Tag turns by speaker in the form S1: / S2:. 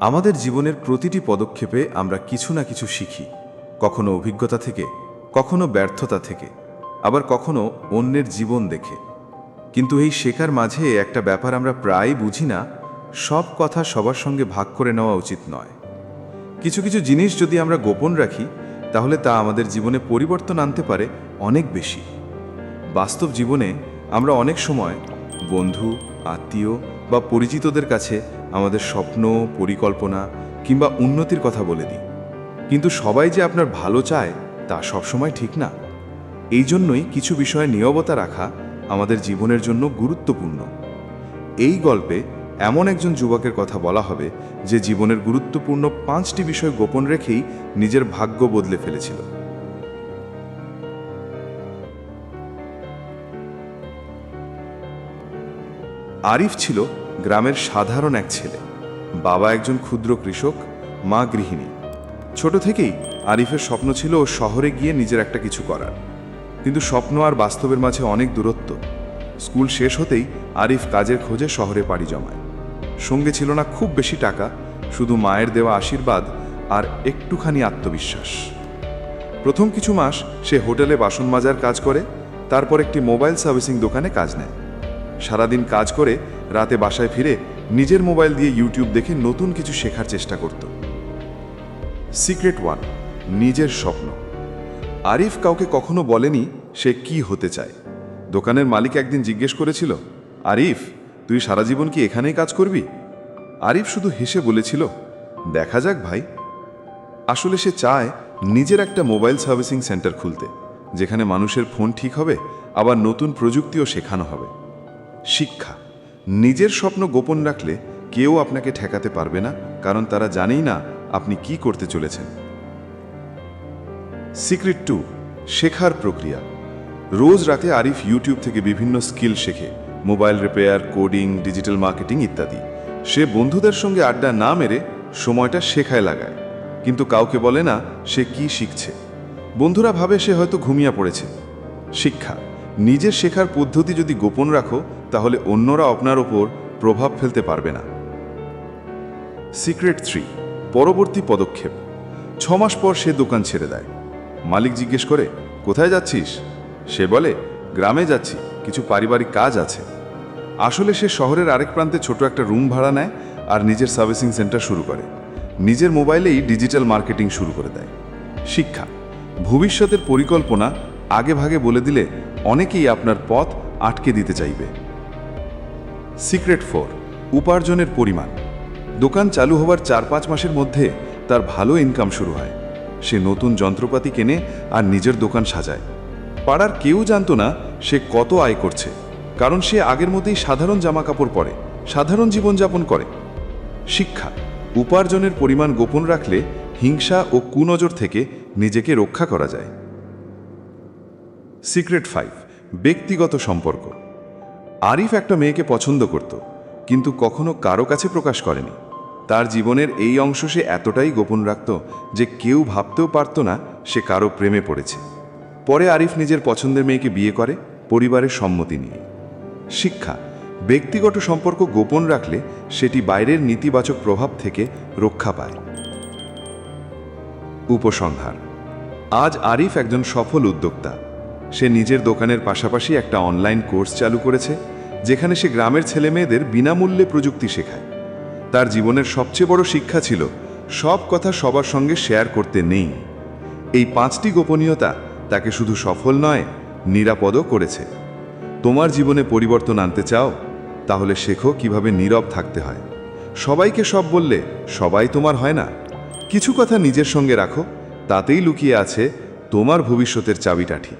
S1: আমাদের জীবনের প্রতিটি পদক্ষেপে আমরা কিছু না কিছু শিখি, কখনো অভিজ্ঞতা থেকে, কখনো ব্যর্থতা থেকে, আবার কখনো অন্যের জীবন দেখে। কিন্তু এই শেখার মাঝে একটা ব্যাপার আমরা প্রায়ই বুঝি না, সব কথা সবার সঙ্গে ভাগ করে নেওয়া উচিত নয়। কিছু কিছু জিনিস যদি আমরা গোপন রাখি, তাহলে তা আমাদের জীবনে পরিবর্তন আনতে পারে অনেক বেশি। বাস্তব জীবনে আমরা অনেক সময় বন্ধু, আত্মীয় বা পরিচিতদের কাছে আমাদের স্বপ্ন, পরিকল্পনা কিংবা উন্নতির কথা বলে দিই। কিন্তু সবাই যে আপনার ভালো চায় তা সবসময় ঠিক না। এই জন্যই কিছু বিষয়ে নীরবতা রাখা আমাদের জীবনের জন্য গুরুত্বপূর্ণ। এই গল্পে এমন একজন যুবকের কথা বলা হবে যে জীবনের গুরুত্বপূর্ণ পাঁচটি বিষয় গোপন রেখেই নিজের ভাগ্য বদলে ফেলেছিল। আরিফ ছিল গ্রামের সাধারণ এক ছেলে। বাবা একজন ক্ষুদ্র কৃষক, মা গৃহিণী। ছোট থেকেই আরিফের স্বপ্ন ছিল ও শহরে গিয়ে নিজের একটা কিছু করার। কিন্তু স্বপ্ন আর বাস্তবের মাঝে অনেক দূরত্ব। স্কুল শেষ হতেই আরিফ কাজের খোঁজে শহরে পাড়ি জমায়। সঙ্গে ছিল না খুব বেশি টাকা, শুধু মায়ের দেওয়া আশীর্বাদ আর একটুখানি আত্মবিশ্বাস। প্রথম কিছু মাস সে হোটেলে বাসন মাজার কাজ করে, তারপর একটি মোবাইল সার্ভিসিং দোকানে কাজ নেয়। সারাদিন কাজ করে রাতে বাসায় ফিরে নিজের মোবাইল দিয়ে ইউটিউব দেখে নতুন কিছু শেখার চেষ্টা করত। সিক্রেট ওয়ান, নিজের স্বপ্ন। আরিফ কাউকে কখনো বলেনি সে কি হতে চায়। দোকানের মালিক একদিন জিজ্ঞেস করেছিল, আরিফ, তুই সারা জীবন কি এখানেই কাজ করবি? আরিফ শুধু হেসে বলেছিল, দেখা যাক ভাই। আসলে সে চায় নিজের একটা মোবাইল সার্ভিসিং সেন্টার খুলতে, যেখানে মানুষের ফোন ঠিক হবে, আবার নতুন প্রযুক্তিও শেখানো হবে। শিক্ষা। নিজের স্বপ্ন গোপন রাখলে কেউ আপনাকে ঠেকাতে পারবে না, কারণ তারা জানেই না আপনি কি করতে চলেছেন। সিক্রেট টু, শেখার প্রক্রিয়া। রোজ রাতে আরিফ ইউটিউব থেকে বিভিন্ন স্কিল শেখে, mobile repair, coding, digital marketing ইত্যাদি। সে বন্ধুদের সঙ্গে আড্ডা না মেরে সময়টা শেখায় লাগায়। কিন্তু কাউকে বলে না সে কি শিখছে। বন্ধুরা ভাবে সে হয়তো ঘুমিয়ে পড়েছে। শিক্ষা, নিজের শেখার পদ্ধতি যদি গোপন রাখো তাহলে অন্যরা আপনার ওপর প্রভাব ফেলতে পারবে না। সিক্রেট থ্রি, পরবর্তী পদক্ষেপ। ছ মাস পর সে দোকান ছেড়ে দেয়। মালিক জিজ্ঞেস করে, কোথায় যাচ্ছিস? সে বলে, গ্রামে যাচ্ছি, কিছু পারিবারিক কাজ আছে। আসলে সে শহরের আরেক প্রান্তে ছোট একটা রুম ভাড়া নেয় আর নিজের সার্ভিসিং সেন্টার শুরু করে। নিজের মোবাইলেই ডিজিটাল মার্কেটিং শুরু করে দেয়। শিক্ষা, ভবিষ্যতের পরিকল্পনা আগে ভাগে বলে দিলে অনেকেই আপনার পথ আটকে দিতে চাইবে। সিক্রেট ফোর, উপার্জনের পরিমাণ। দোকান চালু হওয়ার চার পাঁচ মাসের মধ্যে তার ভালো ইনকাম শুরু হয়। সে নতুন যন্ত্রপাতি কেনে আর নিজের দোকান সাজায়। পাড়ার কেউ জানতো না সে কত আয় করছে, কারণ সে আগের মতোই সাধারণ জামা কাপড় পরে, সাধারণ জীবনযাপন করে। শিক্ষা, উপার্জনের পরিমাণ গোপন রাখলে হিংসা ও কুনজর থেকে নিজেকে রক্ষা করা যায়। সিক্রেট ফাইভ, ব্যক্তিগত সম্পর্ক। আরিফ একটা মেয়েকে পছন্দ করত, কিন্তু কখনো কারও কাছে প্রকাশ করেনি। তার জীবনের এই অংশ সে এতটাই গোপন রাখত যে কেউ ভাবতেও পারত না সে কারও প্রেমে পড়েছে। পরে আরিফ নিজের পছন্দের মেয়েকে বিয়ে করে পরিবারের সম্মতি নিয়ে। শিক্ষা, ব্যক্তিগত সম্পর্ক গোপন রাখলে সেটি বাইরের নেতিবাচক প্রভাব থেকে রক্ষা পায়। উপসংহার, আজ আরিফ একজন সফল উদ্যোক্তা। সে নিজের দোকানের পাশাপাশি একটা অনলাইন কোর্স চালু করেছে, যেখানে সে গ্রামের ছেলে মেয়েদের বিনামূল্যে প্রযুক্তি শেখায়। তার জীবনের সবচেয়ে বড় শিক্ষা ছিল, সব কথা সবার সঙ্গে শেয়ার করতে নেই। এই পাঁচটি গোপনীয়তা তাকে শুধু সফল নয়, নিরাপদও করেছে। তোমার জীবনে পরিবর্তন আনতে চাও, তাহলে শেখো কীভাবে নীরব থাকতে হয়। সবাইকে সব বললে, সবাই তোমার হয় না। কিছু কথা নিজের সঙ্গে রাখো, তাতেই লুকিয়ে আছে তোমার ভবিষ্যতের চাবিকাঠি।